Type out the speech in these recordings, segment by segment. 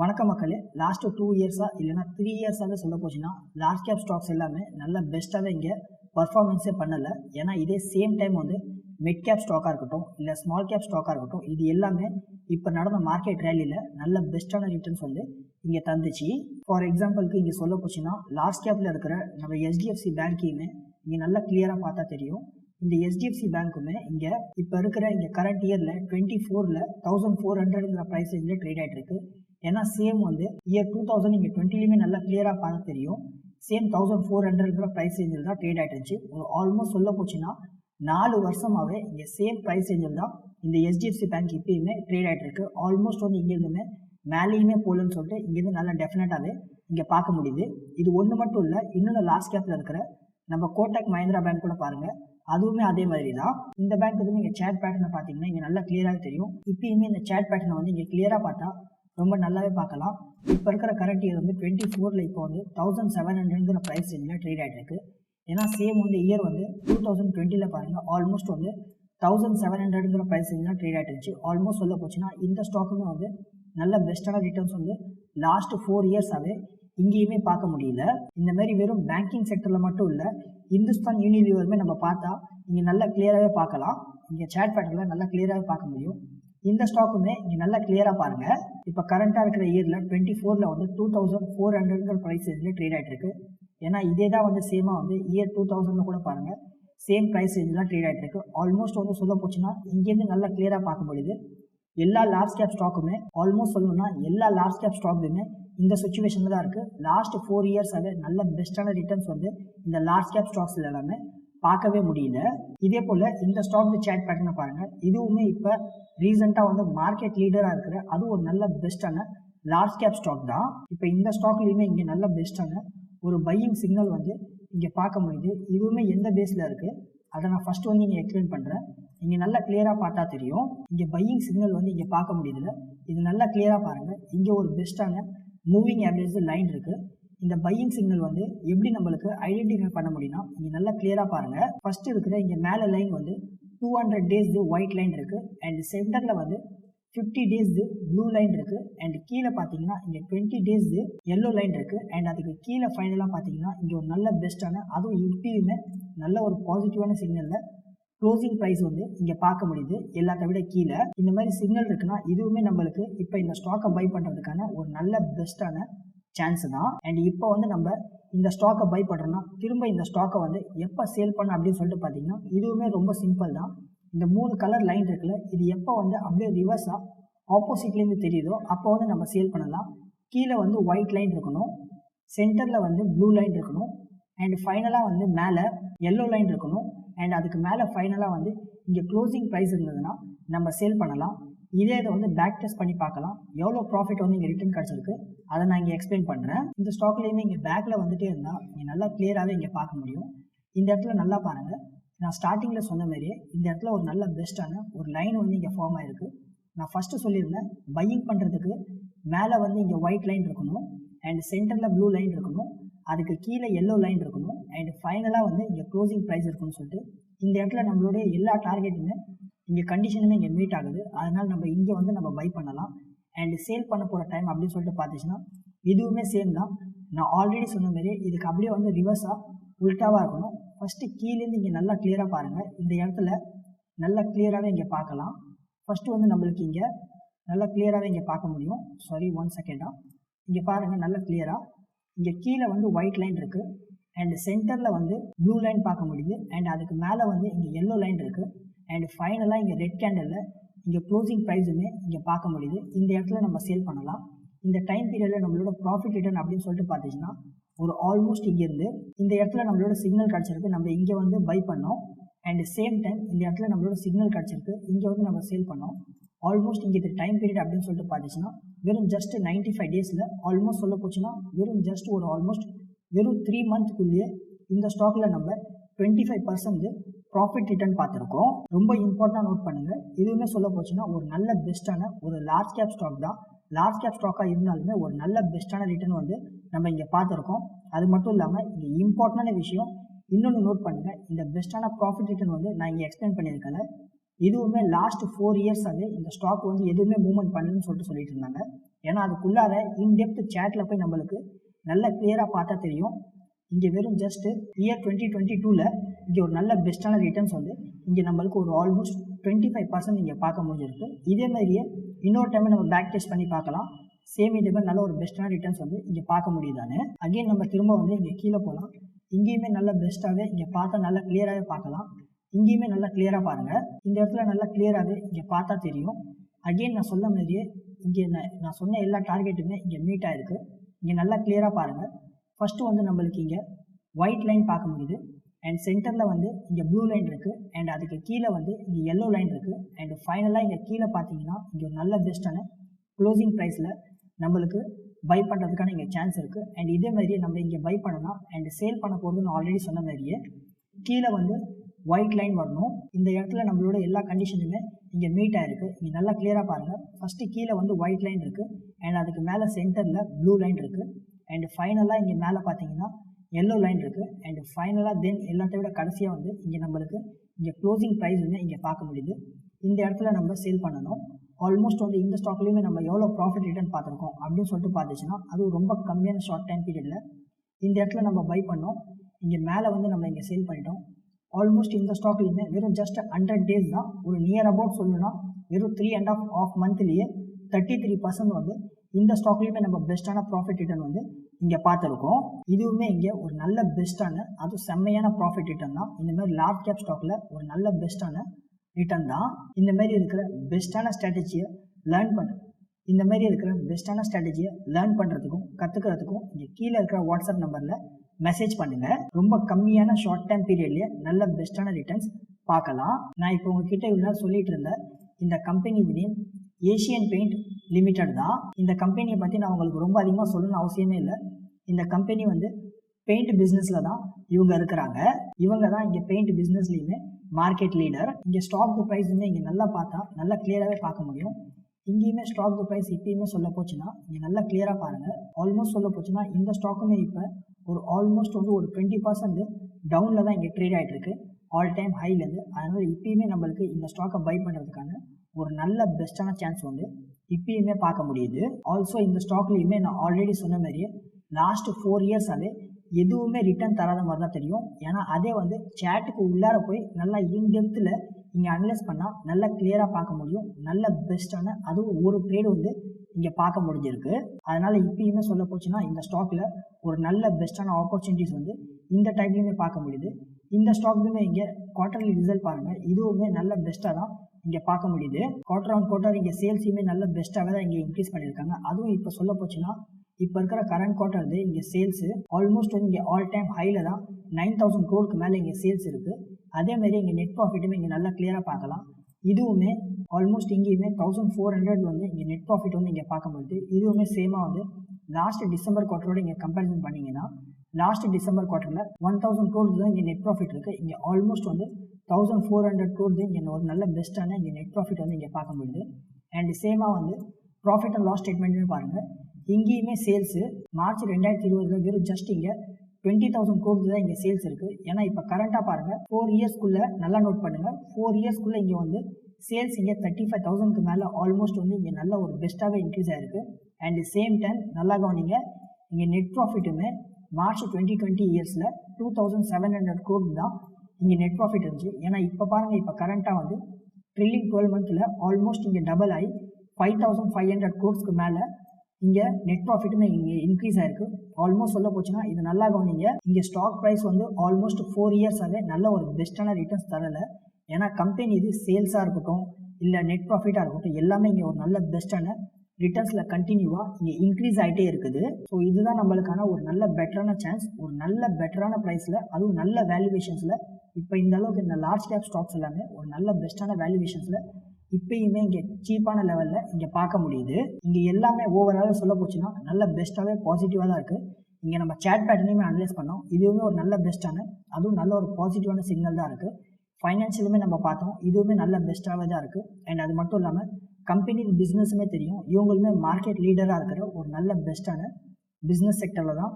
வணக்கம் மக்களே last two இயர்ஸாக இல்லைனா த்ரீ இயர்ஸாகவே சொல்ல போச்சுன்னா லார்ஜ் கேப் ஸ்டாக்ஸ் எல்லாமே நல்ல பெஸ்ட்டாகவே இங்கே பர்ஃபார்மன்ஸே பண்ணலை. ஏன்னா இதே சேம் டைம் வந்து மிட் கேப் ஸ்டாக்காக இருக்கட்டும் இல்லை ஸ்மால் கேப் ஸ்டாக்காக இருக்கட்டும் இது எல்லாமே இப்போ நடந்த மார்க்கெட் ரேலியில் நல்ல பெஸ்ட்டான ரிட்டர்ன்ஸ் வந்து இங்கே தந்துச்சு. ஃபார் எக்ஸாம்பிளுக்கு இங்கே சொல்ல போச்சுன்னா லார்ஜ் கேப்பில் இருக்கிற நம்ம ஹெச்டிஎஃப்சி பேங்க்கையுமே இங்கே நல்லா கிளியராக பார்த்தா தெரியும். இந்த ஹெச்டிஎஃப்சி பேங்க்குமே இங்கே இப்போ இருக்கிற இங்கே கரண்ட் இயரில் டுவெண்ட்டி ஃபோரில் தௌசண்ட் ஃபோர் ஹண்ட்ரட்ங்கிற ப்ரைஸ் ரேஞ்சில் ட்ரேட் ஆகிட்டு இருக்கு. ஏன்னா சேம் வந்து இயர் டூ தௌசண்ட் இங்கே டுவெண்ட்டிலையுமே நல்லா கிளியராக பார்க்க தெரியும். சேம் தௌசண்ட் ஃபோர் ஹண்ட்ரட்ங்கிற ப்ரைஸ் ரேஞ்சில் தான் ட்ரேட் ஆகிட்டு இருந்துச்சு. ஒரு ஆல்மோஸ்ட் சொல்ல போச்சுன்னா நாலு வருஷமாகவே இங்கே சேம் ப்ரைஸ் ரேஞ்சில் தான் இந்த ஹெச்டிஎஃப்சி பேங்க் இப்பயுமே ட்ரேட் ஆகிட்டு இருக்கு. ஆல்மோஸ்ட் வந்து இங்கேருந்துமே மேலேயுமே போகலன்னு சொல்லிட்டு இங்கேருந்து நல்லா டெஃபினட்டாகவே இங்கே பார்க்க முடியுது. இது ஒன்று மட்டும் இல்லை இன்னொன்று லாஸ்ட் கேப்பில் இருக்கிற நம்ம கோட்டக் மஹிந்திரா பேங்க் கூட பாருங்கள் அதுவுமே அதே மாதிரி தான். இந்த பேங்க் வந்து இங்கே சேட் பேட்டர்னை பார்த்தீங்கன்னா இங்கே நல்லா கிளியராக தெரியும். இப்பயுமே இந்த சேட் பேட்டர்னை வந்து இங்கே கிளியராக பார்த்தா ரொம்ப நல்லாவே பார்க்கலாம். இப்போ இருக்கிற கரண்ட் இயர் வந்து டுவெண்ட்டி ஃபோரில் இப்போ வந்து தௌசண்ட் செவன் ஹண்ட்ரட்ங்கிற ப்ரைஸ் ரேஞ்சில் ட்ரேட் ஆகிட்டு ஏன்னா சேம் வந்து இயர் வந்து டூ தௌசண்ட் டுவெண்ட்டியில் பாருங்கள் ஆல்மோஸ்ட் வந்து தௌசண்ட் செவன் ஹண்ட்ரட்ங்கிற ப்ரைஸ் ரேஞ்சில் ட்ரேட் ஆகிட்டு இருந்துச்சு ஆல்மோஸ்ட் சொல்ல போச்சுன்னா இந்த ஸ்டாக்குமே வந்து நல்ல பெஸ்ட்டான ரிட்டர்ன்ஸ் வந்து லாஸ்ட் ஃபோர் இயர்ஸாகவே இங்கேயுமே பார்க்க முடியல. இந்த மாதிரி வெறும் பேங்கிங் செக்டரில் மட்டும் இல்லை இந்துஸ்தான் யூனிலிவருமே நம்ம பார்த்தா இங்கே நல்லா கிளியராகவே பார்க்கலாம். இங்கே சேட் பேட்டரில் நல்லா கிளியராகவே பார்க்க முடியும். இந்த ஸ்டாக்குமே இங்கே நல்லா கிளியராக பாருங்கள் இப்போ கரண்ட்டாக இருக்கிற இயரில் டுவெண்ட்டி ஃபோரில் வந்து டூ தௌசண்ட் ஃபோர் ஹண்ட்ரட்ங்கிற ப்ரைஸ் ரேஞ்சில் ட்ரேட் ஆகிட்டு இருக்கு ஏன்னா இதே தான் வந்து சேமாக வந்து இயர் டூ தௌசண்ட்ல கூட பாருங்கள் சேம் ப்ரைஸ் ரேஞ்சில் ட்ரேட் ஆகிட்டு இருக்கு ஆல்மோஸ்ட் வந்து சொல்ல போச்சுன்னா இங்கேருந்து நல்லா கிளியராக பார்க்க முடியுது எல்லா லார்ஜ் கேப் ஸ்டாக்குமே ஆல்மோஸ்ட் சொல்லணும்னா எல்லா லார்ஜ் கேப் ஸ்டாக்குமே இந்த சுச்சுவேஷனில் தான் இருக்குது லாஸ்ட் ஃபோர் இயர்ஸாகவே நல்ல பெஸ்ட்டான ரிட்டர்ன்ஸ் வந்து இந்த லார்ஜ் கேப் ஸ்டாக்ஸில் எல்லாமே பார்க்கவே முடியல. இதே போல் இந்த ஸ்டாக் சேட் பேட்டர்னை பாருங்கள் இதுவுமே இப்போ ரீசெண்டாக வந்து மார்க்கெட் லீடராக இருக்கிற அது ஒரு நல்ல பெஸ்ட்டான லார்ஜ் கேப் ஸ்டாக் தான். இப்போ இந்த ஸ்டாக்லேயுமே இங்கே நல்ல பெஸ்ட்டான ஒரு பையிங் சிக்னல் வந்து இங்கே பார்க்க முடியுது. இதுவுமே எந்த பேஸில் இருக்குது அதை நான் ஃபஸ்ட்டு வந்து இங்கே எக்ஸ்பிளைன் பண்ணுறேன் இங்கே நல்லா கிளியராக பார்த்தா தெரியும். இங்கே பையிங் சிக்னல் வந்து இங்கே பார்க்க முடியுதுல இது நல்லா கிளியராக பாருங்கள் இங்கே ஒரு பெஸ்ட்டான மூவிங் ஆவரேஜ் லைன் இருக்குது இந்த பையிங் சிக்னல் வந்து எப்படி நம்மளுக்கு ஐடென்டிஃபை பண்ண முடியும்னா இங்கே நல்லா கிளியராக பாருங்கள் ஃபஸ்ட்டு இருக்கிற இங்கே மேலே லைன் வந்து two hundred days white line இருக்குது அண்ட் சென்டரில் வந்து ஃபிஃப்டி டேஸ் ப்ளூ லைன் இருக்குது அண்ட் கீழே பார்த்தீங்கன்னா இங்கே டுவெண்ட்டி டேஸ் எல்லோ லைன் இருக்குது அண்ட் அதுக்கு கீழே ஃபைனலாக பார்த்தீங்கன்னா இங்கே ஒரு நல்ல பெஸ்ட்டான அதுவும் எப்பயுமே நல்ல ஒரு பாசிட்டிவான சிக்னலில் க்ளோசிங் ப்ரைஸ் வந்து இங்கே பார்க்க முடியுது. எல்லாத்த விட கீழே. இந்த மாதிரி சிக்னல் இருக்குன்னா இதுவுமே நம்மளுக்கு இப்போ இந்த ஸ்டாக்கை பை பண்ணுறதுக்கான ஒரு நல்ல பெஸ்ட்டான சான்ஸ் தான். அண்ட் இப்போ வந்து நம்ம இந்த ஸ்டாக்கை பை பண்ணுறோன்னா திரும்ப இந்த ஸ்டாக்கை வந்து எப்போ சேல் பண்ண அப்படின்னு சொல்லிட்டு பார்த்தீங்கன்னா இதுவுமே ரொம்ப சிம்பிள் தான். இந்த மூணு கலர் லைன் இருக்குல்ல இது எப்போ வந்து அப்படியே ரிவர்ஸாக ஆப்போசிட்லேருந்து தெரியுதோ அப்போ வந்து நம்ம சேல் பண்ணலாம். கீழே வந்து ஒயிட் லைன் இருக்கணும். சென்டரில் வந்து ப்ளூ லைன் இருக்கணும். அண்ட் ஃபைனலாக வந்து மேலே எல்லோ லைன் இருக்கணும். அண்ட் அதுக்கு மேலே ஃபைனலாக வந்து இங்கே க்ளோசிங் ப்ரைஸ் இருந்ததுன்னா நம்ம சேல் பண்ணலாம். இதே இதை வந்து பேக் டெஸ்ட் பண்ணி பார்க்கலாம். எவ்வளோ ப்ராஃபிட் வந்து இங்கே ரிட்டர்ன் கிடச்சிருக்கு? அதை நான் இங்கே எக்ஸ்பிளைன் பண்ணுறேன் இந்த ஸ்டாக்லேயுமே இங்கே பேக்கில் வந்துட்டே இருந்தால் நீங்கள் நல்லா கிளியராகவே இங்கே பார்க்க முடியும். இந்த இடத்துல நல்லா பாருங்கள் நான் ஸ்டார்டிங்கில் சொன்ன மாதிரியே இந்த இடத்துல ஒரு நல்ல பெஸ்ட்டான ஒரு லைன் வந்து இங்கே ஃபார்ம் ஆகிருக்கு நான் ஃபஸ்ட்டு சொல்லியிருந்தேன் பையிங் பண்ணுறதுக்கு மேலே வந்து இங்கே ஒயிட் லைன் இருக்கணும். அண்ட் சென்டரில் ப்ளூ லைன் இருக்கணும். அதுக்கு கீழே எல்லோ லைன் இருக்கணும். அண்ட் ஃபைனலாக வந்து இங்கே க்ளோசிங் ப்ரைஸ் இருக்குன்னு சொல்லிட்டு இந்த இடத்துல நம்மளுடைய எல்லா டார்கெட்டுமே இங்கே கண்டிஷனில் இங்கே மீட் ஆகுது. அதனால் நம்ம இங்கே வந்து நம்ம பை பண்ணலாம். அண்ட் சேல் பண்ண போகிற டைம் அப்படின்னு சொல்லிட்டு பார்த்துச்சுன்னா இதுவுமே சேம் தான். நான் ஆல்ரெடி சொன்ன மாதிரி இதுக்கு அப்படியே வந்து ரிவர்ஸாக உல்ட்டாவாக இருக்கணும். ஃபஸ்ட்டு கீழேருந்து இங்கே நல்லா கிளியராக பாருங்கள் இந்த இடத்துல நல்லா கிளியராகவே இங்கே பார்க்கலாம். ஃபஸ்ட்டு வந்து நம்மளுக்கு இங்கே நல்லா கிளியராகவே இங்கே பார்க்க முடியும். சாரி ஒன் செகண்டாக இங்கே பாருங்கள் நல்லா கிளியராக இங்கே கீழே வந்து ஒயிட் லைன் இருக்குது அண்ட் சென்டரில் வந்து ப்ளூ லைன் பார்க்க முடியுது. அண்ட் அதுக்கு மேலே வந்து இங்கே எல்லோ லைன் இருக்குது அண்ட் ஃபைனலாக இங்கே ரெட் கேண்டலில் இங்கே க்ளோசிங் ப்ரைஸுமே இங்கே பார்க்க முடியுது. இந்த இடத்துல நம்ம சேல் பண்ணலாம். இந்த டைம் பீரியடில் நம்மளோட ப்ராஃபிட் ரிட்டர்ன் அப்படின்னு சொல்லிட்டு பார்த்தீங்கன்னா ஒரு ஆல்மோஸ்ட் இங்கேருந்து இந்த இடத்துல நம்மளோட சிக்னல் கிடச்சிருக்கு நம்ம இங்கே வந்து பை பண்ணோம். அண்ட் சேம் டைம் இந்த இடத்துல நம்மளோட சிக்னல் கிடச்சிருக்கு இங்கே வந்து நம்ம சேல் பண்ணோம். ஆல்மோஸ்ட் இங்கே இது டைம் பீரியட் அப்படின்னு சொல்லிட்டு பார்த்துச்சுன்னா வெறும் ஜஸ்ட் நைன்ட்டி ஃபைவ் டேஸில் ஆல்மோஸ்ட் சொல்ல போச்சுன்னா வெறும் ஜஸ்ட் ஒரு ஆல்மோஸ்ட் வெறும் த்ரீ மந்த்க்குள்ளேயே இந்த ஸ்டாக்கில் நம்ம twenty five percent profit return பார்த்துருக்கோம் ரொம்ப இம்பார்ட்டண்டாக நோட் பண்ணுங்கள் இதுவுமே சொல்ல போச்சுன்னா ஒரு நல்ல பெஸ்ட்டான ஒரு லார்ஜ் கேப் ஸ்டாக் தான். லார்ஜ் கேப் ஸ்டாக்காக இருந்தாலுமே ஒரு நல்ல பெஸ்ட்டான ரிட்டர்ன் வந்து நம்ம இங்கே பார்த்துருக்கோம். அது மட்டும் இல்லாமல் இங்கே இம்பார்ட்டண்டான விஷயம் இன்னொன்று நோட் பண்ணுங்கள் இந்த பெஸ்ட்டான ப்ராஃபிட் ரிட்டர்ன் வந்து நான் இங்கே எக்ஸ்பிளைன் பண்ணியிருக்கேன் இதுவுமே லாஸ்ட் ஃபோர் இயர்ஸாகவே இந்த ஸ்டாக் வந்து எதுவுமே மூவ்மெண்ட் பண்ணலன்னு சொல்லிட்டு சொல்லிட்டு இருந்தாங்க. ஏன்னா அதுக்குள்ளார இன்டெப்த் சேட்டில் போய் நம்மளுக்கு நல்ல கிளியராக பார்த்தா தெரியும். இங்கே வெறும் ஜஸ்ட்டு இயர் டுவெண்ட்டி டுவெண்ட்டி டூவில் இங்கே ஒரு நல்ல பெஸ்ட்டான ரிட்டர்ன்ஸ் வந்து இங்கே நம்மளுக்கு ஒரு ஆல்மோஸ்ட் டுவெண்ட்டி ஃபைவ் பர்சன்ட் இங்கே பார்க்க முடிஞ்சிருக்கு. இதே மாதிரியே இன்னொரு டைம் நம்ம பேக் டெஸ்ட் பண்ணி பார்க்கலாம். சேம் இதே மாதிரி நல்ல ஒரு பெஸ்ட்டான ரிட்டர்ன்ஸ் வந்து இங்கே பார்க்க முடியுதானே அகைன் நம்ம திரும்ப வந்து இங்கே கீழே போகலாம். இங்கேயுமே நல்ல பெஸ்ட்டாகவே இங்கே பார்த்தா நல்லா கிளியராகவே பார்க்கலாம். இங்கேயுமே நல்லா கிளியராக பாருங்கள் இந்த இடத்துல நல்லா கிளியராகவே இங்கே பார்த்தா தெரியும். அகைன் நான் சொன்ன மாதிரியே இங்கே நான் நான் சொன்ன எல்லா டார்கெட்டுமே இங்கே மீட் ஆகிருக்கு இங்கே நல்லா கிளியராக பாருங்கள் ஃபஸ்ட்டு வந்து நம்மளுக்கு இங்கே ஒயிட் லைன் பார்க்க முடியுது. அண்ட் சென்டரில் வந்து இங்கே ப்ளூ லைன் இருக்குது அண்ட் அதுக்கு கீழே வந்து இங்கே எல்லோ லைன் இருக்குது அண்ட் ஃபைனலாக இங்கே கீழே பார்த்தீங்கன்னா இங்கே ஒரு நல்ல பெஸ்ட்டான க்ளோசிங் ப்ரைஸில் நம்மளுக்கு பை பண்ணுறதுக்கான இங்கே சான்ஸ் இருக்குது அண்ட் இதே மாதிரியே நம்ம இங்கே பை பண்ணலாம் அண்ட் சேல் பண்ண போகிறதுன்னு ஆல்ரெடி சொன்ன மாதிரியே கீழே வந்து ஒயிட் லைன் வரணும். இந்த இடத்துல நம்மளோட எல்லா கண்டிஷனுமே இங்கே மீட் ஆகிருக்கு இங்கே நல்லா கிளியராக பாருங்கள் ஃபஸ்ட்டு கீழே வந்து ஒயிட் லைன் இருக்குது அண்ட் அதுக்கு மேலே சென்டரில் ப்ளூ லைன் இருக்குது அண்ட் ஃபைனலாக இங்கே மேலே பார்த்தீங்கன்னா எல்லோ லைன் இருக்குது அண்ட் ஃபைனலாக தென் எல்லாத்தை விட கடைசியாக வந்து இங்கே நம்மளுக்கு இங்கே க்ளோசிங் ப்ரைஸ் வந்து இங்கே பார்க்க முடியுது. இந்த இடத்துல நம்ம சேல் பண்ணணும். ஆல்மோஸ்ட் வந்து இந்த ஸ்டாக்லேயுமே நம்ம எவ்வளோ ப்ராஃபிட் ரிட்டர்ன் பார்த்துருக்கோம் அப்படின்னு சொல்லிட்டு பார்த்துச்சுன்னா அது ரொம்ப கம்மியான ஷார்ட் டைம் பீரியடில் இந்த இடத்துல நம்ம பை பண்ணோம். இங்கே மேலே வந்து நம்ம இங்கே சேல் பண்ணிட்டோம். ஆல்மோஸ்ட் இந்த ஸ்டாக்லேயுமே வெறும் ஜஸ்ட் ஹண்ட்ரட் டேஸ் தான். ஒரு நியர் அபவுட் சொல்லணும்னா வெறும் த்ரீ அண்ட் ஆஃப் ஆஃப் மந்த்லேயே தேர்ட்டி த்ரீ பர்சன்ட் வந்து இந்த ஸ்டாக்லையுமே நம்ம பெஸ்ட்டான ப்ராஃபிட் ரிட்டர்ன் வந்து இங்கே பார்த்துருக்கோம். இதுவுமே இங்கே ஒரு நல்ல பெஸ்ட்டான அதுவும் செம்மையான ப்ராஃபிட் ரிட்டர்ன் தான். இந்த மாதிரி லார்ஜ் கேப் ஸ்டாக்கில் ஒரு நல்ல பெஸ்ட்டான ரிட்டர்ன் தான். இந்த மாதிரி இருக்கிற பெஸ்ட்டான ஸ்ட்ராட்டஜியை லேர்ன் பண்ண. இந்த மாதிரி இருக்கிற பெஸ்ட்டான ஸ்ட்ராட்டஜியை லேர்ன் பண்ணுறதுக்கும் கற்றுக்கிறதுக்கும் இங்கே கீழே இருக்கிற வாட்ஸ்அப் நம்பரில் மெசேஜ் பண்ணுங்கள் ரொம்ப கம்மியான ஷார்ட் டைம் பீரியட்லேயே நல்ல பெஸ்ட்டான ரிட்டர்ன்ஸ் பார்க்கலாம். நான் இப்போ உங்ககிட்ட இவ்வளோ சொல்லிட்டு இருந்தேன் இந்த company name Asian Paint Limited தான். இந்த கம்பெனியை பற்றி நான் உங்களுக்கு ரொம்ப அதிகமாக சொல்லணும்னு அவசியமே இல்லை. இந்த கம்பெனி வந்து பெயிண்ட் பிஸ்னஸில் தான் இவங்க இருக்கிறாங்க. இவங்க தான் இங்கே பெயிண்ட் பிஸ்னஸ்லேயுமே மார்க்கெட் லீடர் இங்கே ஸ்டாக் ப்ரைஸுமே இங்கே நல்லா பார்த்தா நல்லா கிளியராகவே பார்க்க முடியும். இங்கேயுமே ஸ்டாக் ப்ரைஸ் இப்பயுமே சொல்ல போச்சுன்னா இங்கே நல்லா கிளியராக பாருங்கள் ஆல்மோஸ்ட் சொல்ல போச்சுன்னா இந்த ஸ்டாக்குமே இப்போ ஒரு ஆல்மோஸ்ட் வந்து ஒரு டுவெண்ட்டி பர்சன்ட் டவுனில் தான் இங்கே ட்ரேட் ஆகிட்டு இருக்கு. ஆல் டைம் ஹைலேருந்து அதனால் இப்பயுமே நம்மளுக்கு இந்த ஸ்டாக்கை பை பண்ணுறதுக்கான ஒரு நல்ல பெஸ்ட்டான சான்ஸ் வந்து இப்பயுமே பார்க்க முடியுது. ஆல்சோ இந்த ஸ்டாக்லேயுமே நான் ஆல்ரெடி சொன்ன மாதிரியே லாஸ்ட் ஃபோர் இயர்ஸாகவே எதுவுமே ரிட்டர்ன் தராத மாதிரி தான் தெரியும். ஏன்னா அதே வந்து சேட்டுக்கு உள்ளார போய் நல்லா இன்டெப்த்தில் இங்கே அனலைஸ் பண்ணால் நல்லா கிளியராக பார்க்க முடியும். நல்ல பெஸ்ட்டான அதுவும் ஒரு ட்ரேடு வந்து இங்கே பார்க்க முடிஞ்சிருக்கு. அதனால் இப்பயுமே சொல்ல போச்சுன்னா இந்த ஸ்டாக்கில் ஒரு நல்ல பெஸ்ட்டான ஆப்பர்ச்சுனிட்டிஸ் வந்து இந்த டைம்லையுமே பார்க்க முடியுது. இந்த ஸ்டாக்குமே இங்கே குவார்டர்லி ரிசல்ட் பாருங்கள் இதுவுமே நல்ல பெஸ்ட்டாக தான் இங்கே பார்க்க முடியுது. குவார்டர் ஆன் குவார்டர் இங்கே சேல்ஸுமே நல்ல பெஸ்ட்டாக தான் இங்கே இன்க்ரீஸ் பண்ணியிருக்காங்க. அதுவும் இப்போ சொல்ல போச்சுன்னா இப்போ இருக்கிற கரண்ட் குவார்டர் வந்து இங்கே சேல்ஸு ஆல்மோஸ்ட் வந்து இங்கே ஆல் டைம் ஹையில் தான் நைன் தௌசண்ட் க்ரோருக்கு மேலே இங்கே சேல்ஸ் இருக்குது அதேமாதிரி இங்கே நெட் ப்ராஃபிட்டுமே இங்கே நல்லா கிளியராக பார்க்கலாம். இதுவுமே ஆல்மோஸ்ட் இங்கேயுமே தௌசண்ட் ஃபோர் ஹண்ட்ரட் வந்து இங்கே நெட் ப்ராஃபிட் வந்து இங்கே பார்க்க முடியுது. இதுவுமே சேமாக வந்து லாஸ்ட் டிசம்பர் குவார்டரோட இங்கே கம்பேரிசன் பண்ணிங்கன்னா லாஸ்ட் டிசம்பர் குவார்ட்டரில் ஒன் தௌசண்ட் க்ரோர் தான் இங்கே நெட் ப்ராஃபிட் இருக்குது இங்கே ஆல்மோஸ்ட் வந்து தௌசண்ட் ஃபோர் ஹண்ட்ரட் க்ரோர்ஸ் இங்கே ஒரு நல்ல பெஸ்ட்டான இங்கே நெட் ப்ராஃபிட் வந்து இங்கே பார்க்க முடியுது. அண்ட் சேமாக வந்து ப்ராஃபிட் அண்ட் லாஸ் ஸ்டேட்மெண்ட்னு பாருங்கள் இங்கேயுமே சேல்ஸு மார்ச் ரெண்டாயிரத்தி இருபதுல வெறும் ஜஸ்ட் இங்கே டுவெண்ட்டி தௌசண்ட் கோர்ஸ் தான் இங்கே சேல்ஸ் இருக்குது ஏன்னா இப்போ கரண்ட்டாக பாருங்கள் ஃபோர் இயர்ஸ்க்குள்ளே நல்லா நோட் பண்ணுங்கள் ஃபோர் இயர்ஸ்க்குள்ளே இங்கே வந்து சேல்ஸ் இங்கே தேர்ட்டி ஃபைவ் தௌசண்ட்க்கு மேலே ஆல்மோஸ்ட் வந்து இங்கே நல்ல ஒரு பெஸ்ட்டாகவே இன்க்ரீஸ் ஆயிருக்கு. அண்ட் சேம் டைம் நல்லா கவனிங்க இங்கே நெட் ப்ராஃபிட்டுமே மார்ச் டுவெண்ட்டி டுவெண்ட்டி இயர்ஸில் டூ தௌசண்ட் செவன் ஹண்ட்ரட் கோடி தான் இங்கே நெட் ப்ராஃபிட் இருந்துச்சு. ஏன்னா இப்போ பாருங்கள் இப்போ கரண்ட்டாக வந்து ட்ரில்லிங் டுவெல் மந்த்தில் ஆல்மோஸ்ட் இங்கே டபுள் ஆகி ஃபைவ் தௌசண்ட் ஃபைவ் ஹண்ட்ரட் கோர்ஸ்க்கு மேலே இங்கே நெட் ப்ராஃபிட்டுமே இங்கே இன்க்ரீஸ் ஆயிருக்கு. ஆல்மோஸ்ட் சொல்ல போச்சுன்னா இது நல்லா கவனிங்க. இங்கே ஸ்டாக் ப்ரைஸ் வந்து ஆல்மோஸ்ட் ஃபோர் இயர்ஸாகவே நல்ல ஒரு பெஸ்ட்டான ரிட்டர்ன்ஸ் தரலை. ஏன்னா கம்பெனி இது சேல்ஸாக இருக்கட்டும் இல்லை நெட் ப்ராஃபிட்டாக இருக்கட்டும் எல்லாமே இங்கே ஒரு நல்ல பெஸ்ட்டான ரிட்டர்ன்ஸில் கண்டினியூவாக இங்கே இன்க்ரீஸ் ஆகிட்டே இருக்குது. ஸோ இதுதான் நம்மளுக்கான ஒரு நல்ல பெட்டரான சான்ஸ் ஒரு நல்ல பெட்டரான ப்ரைஸில் அதுவும் நல்ல வேல்யூவேஷன்ஸில் இப்போ இந்த அளவுக்கு இந்த லார்ஜ் கேப் ஸ்டாக்ஸ் எல்லாமே ஒரு நல்ல பெஸ்ட்டான வேல்யூவேஷன்ஸில் இப்பயுமே இங்கே சீப்பான லெவலில் இங்கே பார்க்க முடியுது. இங்கே எல்லாமே ஓவரால் சொல்ல போச்சுன்னா நல்ல பெஸ்ட்டாகவே பாசிட்டிவாக தான் இருக்குது இங்கே நம்ம சேட் பேட்டர்னையுமே அனலைஸ் பண்ணோம். இதுவுமே ஒரு நல்ல பெஸ்ட்டான அதுவும் நல்ல ஒரு பாசிட்டிவான சிக்னல் தான் இருக்குது ஃபைனான்ஷியலுமே நம்ம பார்த்தோம் இதுவுமே நல்ல பெஸ்ட்டாகவே தான் இருக்குது அண்ட் அது மட்டும் இல்லாமல் கம்பெனி பிஸ்னஸுமே தெரியும். இவங்களுமே மார்க்கெட் லீடராக இருக்கிற ஒரு நல்ல பெஸ்ட்டான பிஸ்னஸ் செக்டரில் தான்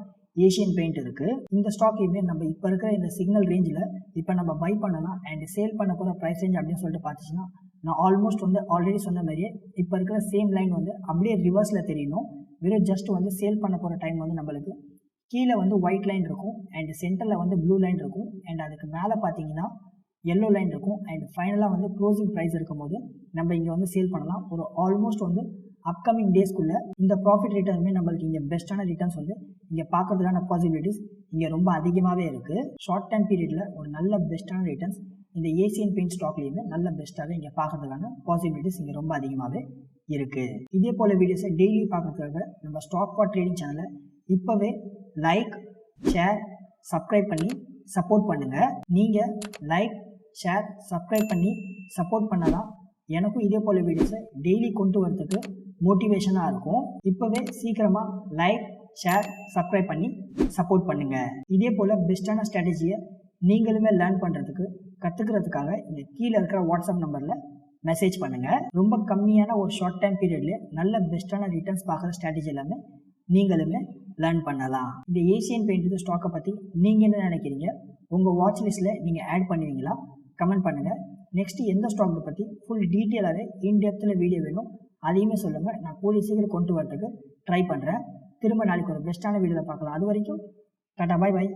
ஏஷியன் பெயிண்ட் இருக்குது இந்த ஸ்டாக்கையுமே நம்ம இப்போ இருக்கிற இந்த சிக்னல் ரேஞ்சில் இப்போ நம்ம பை பண்ணலாம் அண்ட் சேல் பண்ண போகிற ப்ரைஸ் ரேஞ்ச் அப்படின்னு சொல்லிட்டு பார்த்துச்சுன்னா நான் ஆல்மோஸ்ட் வந்து ஆல்ரெடி சொன்ன மாதிரியே இப்போ இருக்கிற சேம் லைன் வந்து அப்படியே ரிவர்ஸில் தெரியணும் வெறும் ஜஸ்ட் வந்து சேல் பண்ண போகிற டைம் வந்து நம்மளுக்கு கீழே வந்து ஒயிட் லைன் இருக்கும் அண்ட் சென்டரில் வந்து ப்ளூ லைன் இருக்கும். அண்ட் அதுக்கு மேலே பார்த்தீங்கன்னா எல்லோ லைன் இருக்கும். அண்ட் ஃபைனலாக வந்து க்ளோசிங் ப்ரைஸ் இருக்கும்போது நம்ம இங்கே வந்து சேல் பண்ணலாம். ஒரு ஆல்மோஸ்ட் வந்து அப்கமிங் டேஸ்க்குள்ளே இந்த ப்ராஃபிட் ரிட்டர்னுமே நம்மளுக்கு இங்கே பெஸ்ட்டான ரிட்டர்ன்ஸ் வந்து இங்கே பார்க்கறதுக்கான பாசிபிலிட்டிஸ் இங்கே ரொம்ப அதிகமாகவே இருக்குது ஷார்ட் டைம் பீரியடில் ஒரு நல்ல பெஸ்ட்டான ரிட்டர்ன்ஸ் இந்த ஏசியன் பெயிண்ட் ஸ்டாக்லேயுமே நல்ல பெஸ்ட்டாகவே இங்கே பார்க்குறதுக்கான பாசிபிலிட்டிஸ் இங்கே ரொம்ப அதிகமாகவே இருக்குது இதே போல் வீடியோஸை டெய்லி பார்க்கறதுக்காக நம்ம ஸ்டாக் ஃபார் ட்ரேடிங் சேனலை இப்போவே லைக் ஷேர் சப்ஸ்கிரைப் பண்ணி சப்போர்ட் பண்ணுங்கள் நீங்கள் லைக் ஷேர் சப்ஸ்கிரைப் பண்ணி சப்போர்ட் பண்ணலாம் எனக்கும் இதே போல் வீடியோஸை டெய்லி கொண்டு வரதுக்கு மோட்டிவேஷனாக இருக்கும். இப்போவே சீக்கிரமாக லைக் ஷேர் சப்ஸ்கிரைப் பண்ணி சப்போர்ட் பண்ணுங்கள் இதே போல் பெஸ்ட்டான ஸ்ட்ராட்டஜியை நீங்களுமே லேர்ன் பண்ணுறதுக்கு கற்றுக்கிறதுக்காக இந்த கீழே இருக்கிற வாட்ஸ்அப் நம்பரில் மெசேஜ் பண்ணுங்கள் ரொம்ப கம்மியான ஒரு ஷார்ட் டைம் பீரியட்லேயே நல்ல பெஸ்ட்டான ரிட்டர்ன்ஸ் பார்க்குற ஸ்ட்ராட்டஜி எல்லாமே நீங்களுமே லேர்ன் பண்ணலாம். இந்த ஏசியன் பெயிண்ட் ஸ்டாக்கை பற்றி நீங்கள் என்ன நினைக்கிறீங்க? உங்கள் வாட்ச் லிஸ்ட்டில் நீங்கள் ஆட் பண்ணுவீங்களா? கமெண்ட் பண்ணுங்கள் நெக்ஸ்ட்டு எந்த ஸ்டாக்கை பற்றி ஃபுல் டீட்டெயிலாகவே இன்டெப்த்தில் வீடியோ வேணும். அதையுமே சொல்லுங்கள் நான் கூடிய சீக்கிரம் கொண்டு வரதுக்கு ட்ரை பண்ணுறேன் திரும்ப நாளைக்கு ஒரு பெஸ்ட்டான வீடியோவில் பார்க்கலாம். அது வரைக்கும் டாட்டா பாய் பாய்